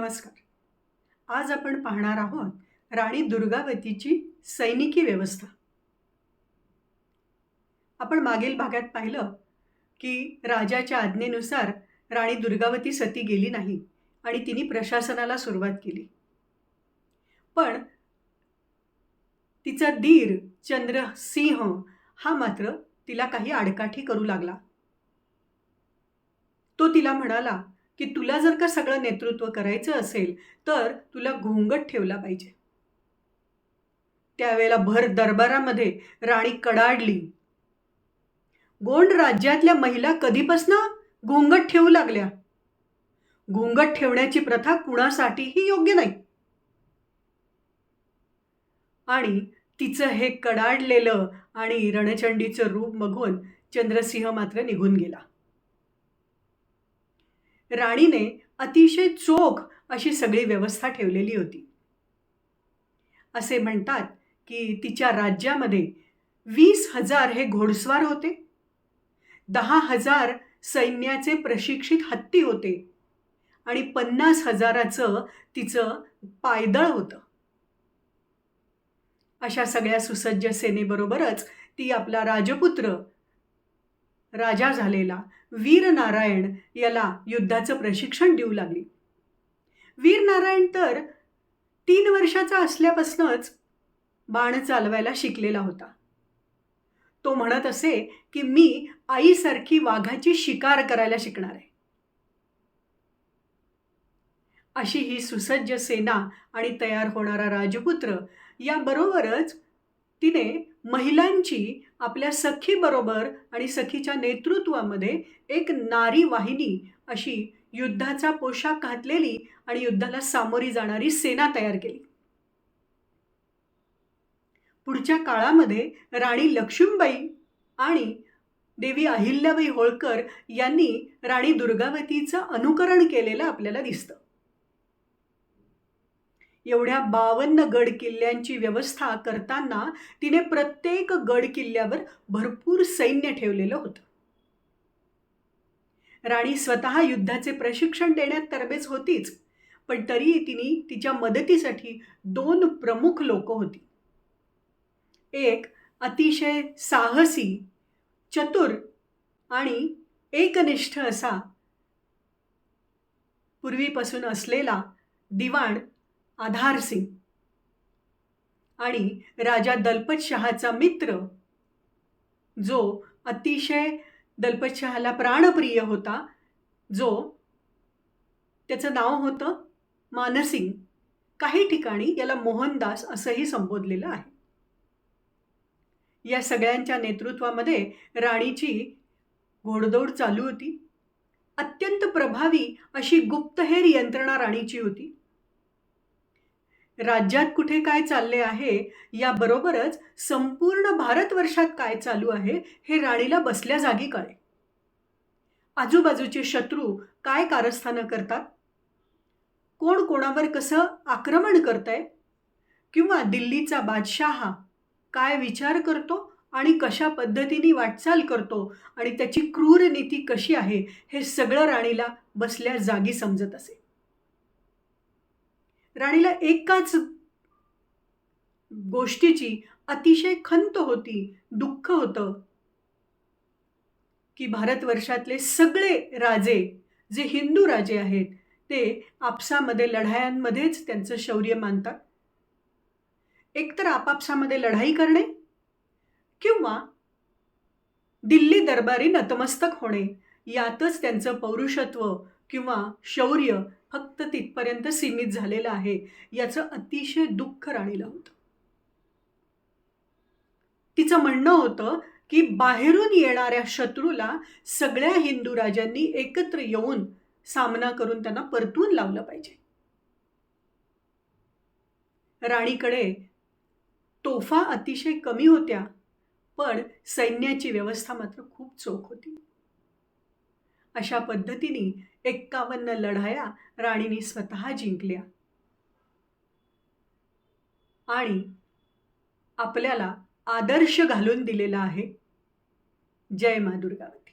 नमस्कार. आज आपण पाहणार आहोत राणी दुर्गावतीची सैनिकी व्यवस्था. आपण मागील भागात पाहिलं की राजाच्या आज्ञेनुसार राणी दुर्गावती सती गेली नाही आणि तिने प्रशासनाला सुरुवात केली. पण तिचा धीर चंद्रसिंह हा मात्र तिला काही आडकाठी करू लागला. तो तिला म्हणाला की तुला जर का सगळं नेतृत्व करायचं असेल तर तुला घोंगट ठेवला पाहिजे. त्यावेळेला भर दरबारामध्ये राणी कडाडली. गोंड राज्यातल्या महिला कधीपासनं घोंगट ठेवू लागल्या? घोंगट ठेवण्याची प्रथा कुणासाठीही योग्य नाही. आणि तिचं हे कडाडलेलं आणि रणचंडीचं रूप बघून चंद्रसिंह मात्र निघून गेला. राणीने अतिशय चोख अशी सगळी व्यवस्था ठेवलेली होती. असे म्हणतात की तिच्या राज्यामध्ये वीस हजार हे घोडस्वार होते. दहा हजार सैन्याचे प्रशिक्षित हत्ती होते. आणि पन्नास हजाराचं तिचं पायदळ होतं. अशा सगळ्या सुसज्ज सेनेबरोबरच ती आपला राजपुत्र राजा झालेला वीर नारायण याला युद्धाचं प्रशिक्षण देऊ लागली. वीर नारायण तर तीन वर्षाचा असल्यापासूनच बाण चालवायला शिकलेला होता. तो म्हणत असे की मी आईसारखी वाघाची शिकार करायला शिकणार आहे. अशी ही सुसज्ज सेना आणि तयार होणारा राजपुत्र याबरोबरच तिने महिलांची आपल्या सखीबरोबर आणि सखीच्या नेतृत्वामध्ये एक नारी वाहिनी अशी युद्धाचा पोशाख घातलेली आणि युद्धाला सामोरी जाणारी सेना तयार केली. पुढच्या काळामध्ये राणी लक्ष्मीबाई आणि देवी अहिल्याबाई होळकर यांनी राणी दुर्गावतीचं अनुकरण केलेलं आपल्याला दिसतं. एवढ्या बावन्न गड किल्ल्यांची व्यवस्था करताना तिने प्रत्येक गड किल्ल्यावर भरपूर सैन्य ठेवलेलं होतं. राणी स्वतः युद्धाचे प्रशिक्षण देण्यात तरबेज होतीच पण तरी तिने तिच्या मदतीसाठी दोन प्रमुख लोक होती. एक अतिशय साहसी चतुर आणि एकनिष्ठ असा पूर्वीपासून असलेला दिवाण आधार सिंग. आणि राजा दलपत शहाचा मित्र जो अतिशय दलपत शहाला प्राणप्रिय होता जो त्याचं नाव होतं मानसिंग काही ठिकाणी याला मोहनदास असंही संबोधलेलं आहे. या सगळ्यांच्या नेतृत्वामध्ये राणीची घोडदौड चालू होती. अत्यंत प्रभावी अशी गुप्तहेर यंत्रणा राणीची होती. राज्यात कुठे काय चालले आहे याबरोबरच संपूर्ण भारतवर्षात काय चालू आहे हे राणीला बसल्या जागी कळे. आजूबाजूचे शत्रू काय कारस्थानं करतात? कोण कोणावर कसं आक्रमण करतंय? किंवा दिल्लीचा बादशाह काय विचार करतो आणि कशा पद्धतीने वाटचाल करतो आणि त्याची क्रूर नीती कशी आहे हे सगळं राणीला बसल्या जागी समजत असे. राणीला एकाच गोष्टीची अतिशय खंत होती दुःख होतं की भारतवर्षातले सगळे राजे जे हिंदू राजे आहेत ते आपसामध्ये लढायांमध्येच त्यांचं शौर्य मानतात. एकतर आपापसामध्ये लढाई करणे किंवा दिल्ली दरबारी नतमस्तक होणे यातच त्यांचं पौरुषत्व किंवा शौर्य फक्त तिथपर्यंत सीमित झालेलं आहे याचं अतिशय दुःख राणीला होतं. तिचं म्हणणं होतं की बाहेरून येणाऱ्या शत्रूला सगळ्या हिंदू राजांनी एकत्र येऊन सामना करून त्यांना परतून लावलं पाहिजे. राणीकडे तोफा अतिशय कमी होत्या पण सैन्याची व्यवस्था मात्र खूप चोख होती. अशा पद्धतीने एक्कावन्न लढाया राणीने स्वतः जिंकल्या. आणि आपल्याला आदर्श घालून दिलेला आहे. जय मा दुर्गावती.